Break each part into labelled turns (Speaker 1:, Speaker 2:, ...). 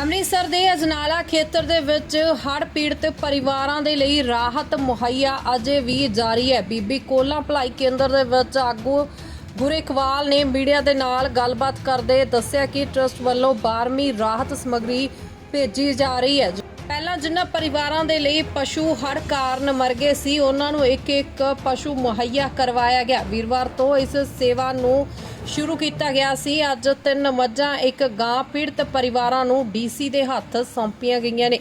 Speaker 1: ਅੰਮ੍ਰਿਤਸਰ ਦੇ ਅਜਨਾਲਾ ਖੇਤਰ ਦੇ ਵਿੱਚ ਹੜ੍ਹ ਪੀੜਤ ਪਰਿਵਾਰਾਂ ਦੇ ਲਈ ਰਾਹਤ ਮੁਹੱਈਆ ਅਜੇ ਵੀ ਜਾਰੀ ਹੈ। ਬੀਬੀ ਕੋਲਾ ਭਲਾਈ ਕੇਂਦਰ ਦੇ ਵਿੱਚ ਆਗੂ ਗੁਰੇਕਵਾਲ ਨੇ ਮੀਡੀਆ ਦੇ ਨਾਲ ਗੱਲਬਾਤ ਕਰਦੇ ਦੱਸਿਆ ਕਿ ਟਰਸਟ ਵੱਲੋਂ 12ਵੀਂ ਰਾਹਤ ਸਮੱਗਰੀ ਭੇਜੀ ਜਾ ਰਹੀ ਹੈ। ਪਹਿਲਾਂ ਜਿਨ੍ਹਾਂ ਪਰਿਵਾਰਾਂ ਦੇ ਲਈ ਪਸ਼ੂ ਹੜ੍ਹ ਕਾਰਨ ਮਰ ਗਏ ਸੀ, ਉਹਨਾਂ ਨੂੰ ਇੱਕ ਇੱਕ ਪਸ਼ੂ ਮੁਹੱਈਆ ਕਰਵਾਇਆ ਗਿਆ। ਵੀਰਵਾਰ ਤੋਂ ਇਸ ਸੇਵਾ ਨੂੰ ਸ਼ੁਰੂ ਕੀਤਾ ਗਿਆ ਸੀ। ਅੱਜ ਤਿੰਨ ਮੱਝਾਂ, ਇੱਕ ਗਾਂ ਪੀੜਤ ਪਰਿਵਾਰਾਂ ਨੂੰ ਡੀਸੀ ਦੇ ਹੱਥ ਸੌਂਪੀਆਂ ਗਈਆਂ ਨੇ।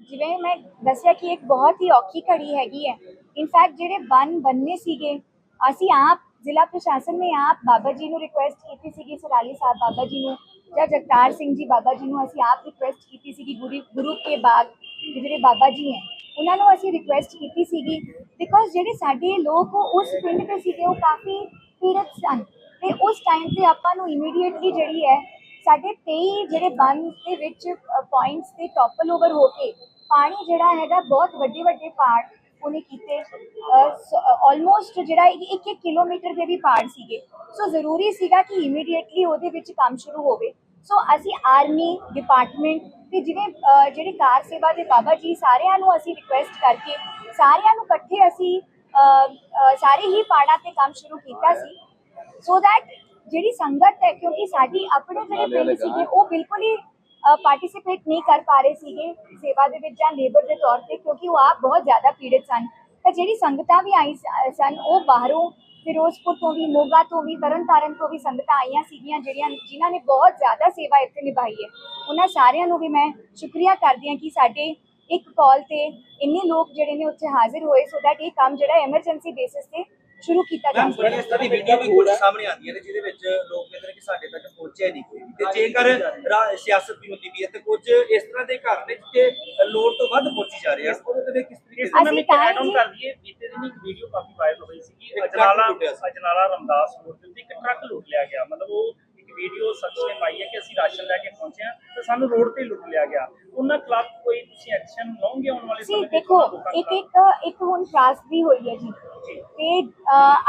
Speaker 2: ਜਿਵੇਂ ਮੈਂ ਦੱਸਿਆ ਕਿ ਇੱਕ ਬਹੁਤ ਹੀ ਔਖੀ ਘੜੀ ਹੈਗੀ ਹੈ। ਇਨਫੈਕਟ ਜਿਹੜੇ ਬੰਨ ਬੰਨੇ ਸੀਗੇ, ਅਸੀਂ ਆਪ ਜ਼ਿਲ੍ਹਾ ਪ੍ਰਸ਼ਾਸਨ ਨੇ ਆਪ ਬਾਬਾ ਜੀ ਨੂੰ ਰਿਕੁਐਸਟ ਕੀਤੀ ਸੀਗੀ, ਸਰਾਲੀ ਸਾਹਿਬ ਬਾਬਾ ਜੀ ਨੂੰ ਜਾਂ ਜਗਤਾਰ ਸਿੰਘ ਜੀ ਬਾਬਾ ਜੀ ਨੂੰ ਅਸੀਂ ਆਪ ਰਿਕੁਐਸਟ ਕੀਤੀ ਸੀਗੀ, ਗੁਰੂ ਗੁਰੂ ਕੇ ਬਾਗ ਜਿਹੜੇ ਬਾਬਾ ਜੀ ਹੈ, ਉਹਨਾਂ ਨੂੰ ਅਸੀਂ ਰਿਕੁਐਸਟ ਕੀਤੀ ਸੀਗੀ। ਬਿਕੋਜ਼ ਜਿਹੜੇ ਸਾਡੇ ਲੋਕ ਉਸ ਪਿੰਡ ਦੇ ਸੀਗੇ, ਉਹ ਕਾਫੀ ਪੀੜਤ ਸਨ। ਤੇ ਉਸ ਟਾਈਮ ਤੇ ਆਪਾਂ ਨੂੰ ਇਮੀਡੀਏਟਲੀ ਜਿਹੜੀ ਹੈ, ਸਾਡੇ 23 ਜਿਹੜੇ ਬੰਦ ਦੇ ਵਿੱਚ ਪੁਆਇੰਟਸ ਤੇ ਟੋਪਲ ਓਵਰ ਹੋ ਕੇ ਪਾਣੀ ਜਿਹੜਾ ਹੈਗਾ ਬਹੁਤ ਵੱਡੇ ਵੱਡੇ ਪਹਾੜ ਉਹਨੇ ਕੀਤੇ। ਆਲਮੋਸਟ ਜਿਹੜਾ 1-1 ਕਿਲੋਮੀਟਰ ਦੇ ਵੀ ਪਹਾੜ ਸੀਗੇ। ਸੋ ਜ਼ਰੂਰੀ ਸੀਗਾ ਕਿ ਇਮੀਡੀਏਟਲੀ ਉਹਦੇ ਵਿੱਚ ਕੰਮ ਸ਼ੁਰੂ ਹੋਵੇ। ਸੋ ਅਸੀਂ ਆਰਮੀ ਡਿਪਾਰਟਮੈਂਟ ਤੇ ਜਿਵੇਂ ਜਿਹੜੇ ਕਾਰ ਸੇਵਾ ਦੇ ਬਾਬਾ ਜੀ ਸਾਰਿਆਂ ਨੂੰ ਅਸੀਂ ਰਿਕੁਐਸਟ ਕਰਕੇ, ਸਾਰਿਆਂ ਨੂੰ ਇਕੱਠੇ ਅਸੀਂ ਸਾਰੇ ਹੀ ਪਹਾੜਾਂ ਤੇ ਕੰਮ ਸ਼ੁਰੂ ਕੀਤਾ ਸੀ। ਸੋ ਦੈਟ ਜਿਹੜੀ ਸੰਗਤ ਹੈ ਕਿਉਂਕਿ ਸਾਡੀ ਆਪਣੇ ਜਿਹੜੇ ਪਿੰਡ ਸੀਗੇ ਉਹ ਬਿਲਕੁਲ ਹੀ ਪਾਰਟਿਸਿਪੇਟ ਨਹੀਂ ਕਰ ਪਾ ਰਹੇ ਸੀਗੇ ਸੇਵਾ ਦੇ ਵਿੱਚ ਜਾਂ ਲੇਬਰ ਦੇ ਤੌਰ ਤੇ ਕਿਉਂਕਿ ਉਹ ਆਪ ਬਹੁਤ ਜ਼ਿਆਦਾ ਪੀੜਤ ਸਨ ਤਾਂ ਜਿਹੜੀ ਸੰਗਤਾਂ ਵੀ ਆਈ ਸ- ਸਨ ਉਹ ਬਾਹਰੋਂ ਫਿਰੋਜ਼ਪੁਰ ਤੋਂ ਵੀ ਮੋਗਾ ਤੋਂ ਵੀ ਤਰਨਤਾਰਨ ਤੋਂ ਵੀ ਸੰਗਤਾਂ ਆਈਆਂ ਸੀਗੀਆਂ ਜਿਹੜੀਆਂ ਜਿਨ੍ਹਾਂ ਨੇ ਬਹੁਤ ਜ਼ਿਆਦਾ ਸੇਵਾ ਇੱਥੇ ਨਿਭਾਈ ਹੈ ਉਹਨਾਂ ਸਾਰਿਆਂ ਨੂੰ ਵੀ ਮੈਂ ਸ਼ੁਕਰੀਆ ਕਰਦੀ ਹਾਂ ਕਿ ਸਾਡੇ ਇੱਕ ਕਾਲ ਤੇ ਇੰਨੇ ਲੋਕ ਜਿਹੜੇ ਨੇ ਉੱਥੇ ਹਾਜ਼ਰ ਹੋਏ ਸੋ ਦੈਟ ਇਹ ਕੰਮ ਜਿਹੜਾ ਐਮਰਜੈਂਸੀ ਬੇਸਿਸ ਤੇ ਸ਼ੁਰੂ ਕੀਤਾ ਜਾ
Speaker 3: ਮੈਮ
Speaker 2: ਸਕੇ
Speaker 3: ਬੜੀ ਇਸ ਤਰ੍ਹਾਂ ਦੀ ਵੀਡੀਓ ਵੀ ਕੁਝ ਸਾਹਮਣੇ ਆਉਂਦੀਆਂ ਨੇ ਜਿਹਦੇ ਵਿੱਚ ਲੋਕ ਕਹਿੰਦੇ ਨੇ ਕਿ ਸਾਡੇ ਤੱਕ ਪਹੁੰਚਿਆ ਨਹੀਂ ਕੋਈ। ਤੇ ਜੇਕਰ ਰਾ- ਸਿਆਸਤ ਵੀ ਹੁੰਦੀ ਵੀ ਹੈ ਤੇ ਕੁਝ ਇਸ ਤਰ੍ਹਾਂ ਦੇ ਘਰ ਨੇ ਜਿੱਥੇ ਲੋੜ ਤੋਂ ਵੱਧ ਪਹੁੰਚੀ ਜਾ ਰਹੇ ਉਹਦੇ ਤੇ ਕਿਸ ਤਰੀਕੇ
Speaker 4: ਇਸ
Speaker 3: ਨਾਲ
Speaker 2: ਅਸੀਂ
Speaker 4: ਮੈਂ
Speaker 2: ਤਾਂ
Speaker 4: ਐਡ ਆਨ
Speaker 2: ਹੀ-
Speaker 4: ਕਰ ਦਈਏ ਬੀਤੇ ਦਿਨ ਇੱਕ ਵੀਡੀਓ ਕਾਫੀ ਵਾਇਰਲ ਹੋਈ ਸੀਗੀ
Speaker 3: ਇੱਕ ਟਰੱਕ
Speaker 4: ਅਜਨਾਲਾ
Speaker 3: ਲੁੱਟਿਆ ਸੀ।
Speaker 4: ਅਜਨਾਲਾ ਰਮਦਾਸ ਰੋਡ ਤੇ ਇੱਕ ਟਰੱਕ ਲੁੱਟ ਲਿਆ ਗਿਆ। ਮਤਲਬ ਉਹ ਇੱਕ ਵੀਡੀਓ ਸ਼ਖਸ ਨੇ ਪਾਈ ਹੈ ਕਿ ਅਸੀਂ ਰਾਸ਼ਨ ਲੈ ਕੇ ਪਹੁੰਚੇ ਹਾਂ ਤੇ ਸਾਨੂੰ ਰੋਡ ਤੇ ਹੀ ਲੁੱਟ ਲਿਆ ਗਿਆ। ਉਹਨਾਂ ਖਿਲਾਫ ਕੋਈ ਤੁਸੀਂ ਐਕਸ਼ਨ ਲਓਗੇ ਆਉਣ ਵਾਲੇ ਸਮੇਂ ਵਿੱਚ
Speaker 2: ਦੇਖੋ ਇੱਕ? ਇੱਕ ਇੱਕ ਹੁਣ ਕਲਾਸ ਵੀ ਹੋਈ ਹੈ ਜੀ। ਤੇ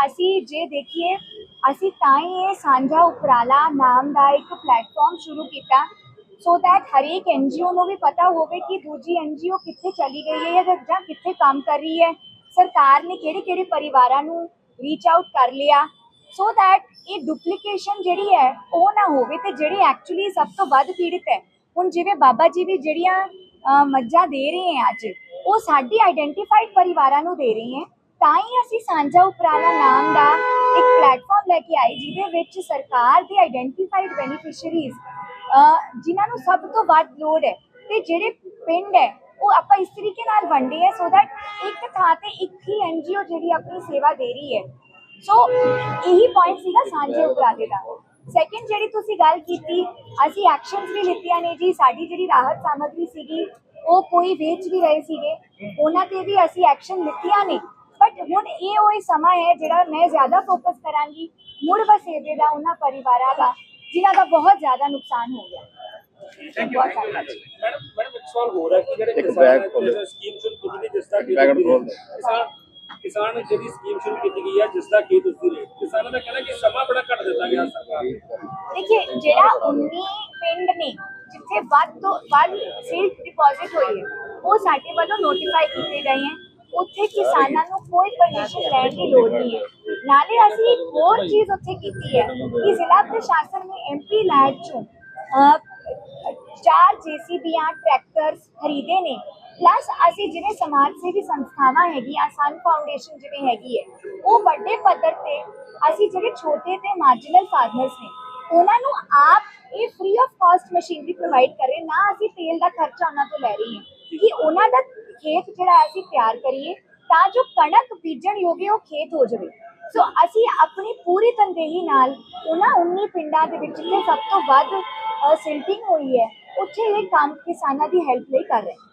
Speaker 2: ਅਸੀਂ ਜੇ ਦੇਖੀਏ ਅਸੀਂ ਤਾਂ ਹੀ ਇਹ ਸਾਂਝਾ ਉਪਰਾਲਾ ਨਾਮ ਦਾ ਇੱਕ ਪਲੇਟਫਾਰਮ ਸ਼ੁਰੂ ਕੀਤਾ ਸੋ ਦੈਟ ਹਰੇਕ ਐਨਜੀਓ ਨੂੰ ਵੀ ਪਤਾ ਹੋਵੇ ਕਿ ਦੂਜੀ ਐਨਜੀਓ ਕਿੱਥੇ ਚਲੀ ਗਈ ਹੈ ਜਾਂ ਜਾਂ ਕਿੱਥੇ ਕੰਮ ਕਰ ਰਹੀ ਹੈ। ਸਰਕਾਰ ਨੇ ਕਿਹੜੇ ਕਿਹੜੇ ਪਰਿਵਾਰਾਂ ਨੂੰ ਰੀਚ ਆਊਟ ਕਰ ਲਿਆ ਸੋ ਦੈਟ ਇਹ ਡੁਪਲੀਕੇਸ਼ਨ ਜਿਹੜੀ ਹੈ ਉਹ ਨਾ ਹੋਵੇ ਤੇ ਜਿਹੜੇ ਐਕਚੁਅਲੀ ਸਭ ਤੋਂ ਵੱਧ ਪੀੜਿਤ ਹੈ ਹੁਣ ਜਿਵੇਂ ਬਾਬਾ ਜੀ ਵੀ ਜਿਹੜੀਆਂ ਮੱਝਾਂ ਦੇ ਰਹੇ ਹੈ ਅੱਜ, ਉਹ ਸਾਡੀ ਆਇਡੈਂਟੀਫਾਈਡ ਪਰਿਵਾਰਾਂ ਨੂੰ ਦੇ ਰਹੇ ਹੈ, ਤਾਂ ਹੀ ਅਸੀਂ ਸਾਂਝਾ ਉਪਰਾਲਾ ਨਾਮ ਦਾ ਇੱਕ ਪਲੇਟਫਾਰਮ ਲੈ ਕੇ ਆਏ, ਜਿਹਦੇ ਵਿੱਚ ਸਰਕਾਰ ਦੇ ਆਇਡੈਂਟੀਫਾਈਡ ਬੈਨੀਫੀਸ਼ੀਅਰੀਜ਼ ਜਿਨ੍ਹਾਂ ਨੂੰ ਸਭ ਤੋਂ ਵੱਧ ਲੋੜ ਹੈ, ਤੇ ਜਿਹੜੇ ਪਿੰਡ ਹੈ, ਉਹ ਆਪਾਂ ਇਸ ਤਰੀਕੇ ਨਾਲ ਵੰਡੇ ਹੈ ਸੋ ਦੈਟ ਇੱਕ ਥਾਂ ਤੇ ਇੱਕ ਹੀ ਐਨਜੀਓ ਜਿਹੜੀ ਆਪਣੀ ਸੇਵਾ ਦੇ ਰਹੀ ਹੈ। ਸੋ ਇਹੀ ਪੁਆਇੰਟ ਸੀਗਾ ਸਾਂਝੇ ਉਪਰਾਲੇ ਦਾ। ਸੈਕਿੰਡ ਜਿਹੜੀ ਤੁਸੀਂ ਗੱਲ ਕੀਤੀ ਅਸੀਂ ਐਕਸ਼ਨਸ ਵੀ ਲਿੱਤੀਆਂ ਨੇ ਜੀ ਸਾਡੀ ਜਿਹੜੀ ਰਾਹਤ ਸਾਮਗਰੀ ਸੀਗੀ ਉਹ ਕੋਈ ਵੇਚ ਵੀ ਰਹੇ ਸੀਗੇ ਉਹਨਾਂ ਤੇ ਵੀ ਅਸੀਂ ਐਕਸ਼ਨ ਲਿੱਤੀਆਂ ਨੇ ਬਟ ਹੁਣ ਇਹ ਉਹ ਸਮਾਂ ਹੈ ਜਿਹੜਾ ਮੈਂ ਜ਼ਿਆਦਾ ਫੋਕਸ ਕਰਾਂਗੀ ਮੁੜ ਵਸੇਬੇ ਦਾ ਉਹਨਾਂ ਪਰਿਵਾਰਾਂ ਦਾ ਜਿਨ੍ਹਾਂ ਦਾ ਬਹੁਤ ਜ਼ਿਆਦਾ ਨੁਕਸਾਨ ਹੋ ਗਿਆ.
Speaker 5: ਮੈਡਮ ਮੈਡਮ ਇੱਕ ਸਵਾਲ ਹੋ ਰਿਹਾ ਕਿ ਜਿਹੜੇ ਕਿਸਾਨ ਸਕੀਮ ਕੀਤੀ ਗਈ ਜਿਸ
Speaker 6: ਦਿਓ।
Speaker 5: ਕਿਸਾਨ ਕਿਸਾਨ ਜਿਹੜੀ ਸਕੀਮ ਸ਼ੁਰੂ ਕੀਤੀ ਗਈ ਹੈ ਜਿਸ ਦਾ ਖੇਤ ਉਸਦੀ ਰੇਟ ਕਿਸਾਨਾਂ ਦਾ ਕਹਿਣਾ ਕਿ ਸਮਾਂ ਬੜਾ ਘੱਟ ਦਿੱਤਾ ਗਿਆ ਸਰਕਾਰ
Speaker 2: ਦੇਖਿਏ ਜਿਹੜਾ 19 ਪਿੰਡ ਨੇ, ਜਿੱਥੇ ਵੱਧ ਤੋਂ ਵੱਧ ਸਿਲਕ ਡਿਪੋਜ਼ਿਟ ਹੋਈ ਹੈ, ਉਹ ਸਾਡੇ ਵੱਲੋਂ ਨੋਟੀਫਾਈ ਕੀਤੇ ਗਏ ਹੈ। ਉੱਥੇ ਕਿਸਾਨਾਂ ਨੂੰ ਕੋਈ ਪਰਮਿਸ਼ਨ ਲੈਣ ਦੀ ਲੋੜ ਨਹੀਂ ਹੈ। ਨਾਲੇ ਅਸੀਂ ਇੱਕ ਹੋਰ ਚੀਜ਼ ਉੱਥੇ ਕੀਤੀ ਹੈ ਕਿ ਜ਼ਿਲ੍ਹਾ ਪ੍ਰਸ਼ਾਸਨ ਨੇ ਐਮਪੀ ਲੈਡ ਚੋਂ ਚਾਰ ਜੀਸੀਬੀਆਂ, ਟਰੈਕਟਰਸ ਖਰੀਦੇ ਨੇ। ਪਲੱਸ ਅਸੀਂ ਜਿਵੇਂ ਸਮਾਜ ਸੇਵੀ ਸੰਸਥਾਵਾਂ ਹੈਗੀਆਂ ਆਸਾਨ ਫਾਊਂਡੇਸ਼ਨ ਜਿਵੇਂ ਹੈਗੀ ਹੈ, ਉਹ ਵੱਡੇ ਪੱਧਰ ਤੇ ਅਸੀਂ ਜਿਹੜੇ ਛੋਟੇ ਤੇ ਮਾਰਜਨਲ ਫਾਰਮਰਸ ਨੇ, ਉਹਨਾਂ ਨੂੰ ਆਪ ਇਹ free of cost machinery provide ਕਰੇ, ਨਾ ਅਸੀਂ ਤੇਲ ਦਾ ਖਰਚਾ ਉਹਨਾਂ ਤੋਂ ਲੈ ਰਹੇ ਹਾਂ ਕਿ ਉਹਨਾਂ ਦਾ ਖੇਤ ਜਿਹੜਾ ਅਸੀਂ ਤਿਆਰ ਕਰੀਏ, ਤਾਂ ਜੋ ਕਣਕ ਬੀਜਣ ਯੋਗ ਉਹ ਖੇਤ ਹੋ ਜਾਵੇ। ਸੋ ਅਸੀਂ ਆਪਣੀ ਪੂਰੀ ਤਨਦੇਹੀ ਨਾਲ ਉਹਨਾਂ 19 ਪਿੰਡਾਂ ਦੇ ਵਿੱਚ ਜਿੱਥੇ ਸਭ ਤੋਂ ਵੱਧ ਸਿਲਟਿੰਗ ਹੋਈ ਹੈ, ਉੱਥੇ ਇਹ ਕੰਮ ਕਿਸਾਨਾਂ ਦੀ ਹੈਲਪ ਲਈ ਕਰ ਰਹੇ ਹਾਂ।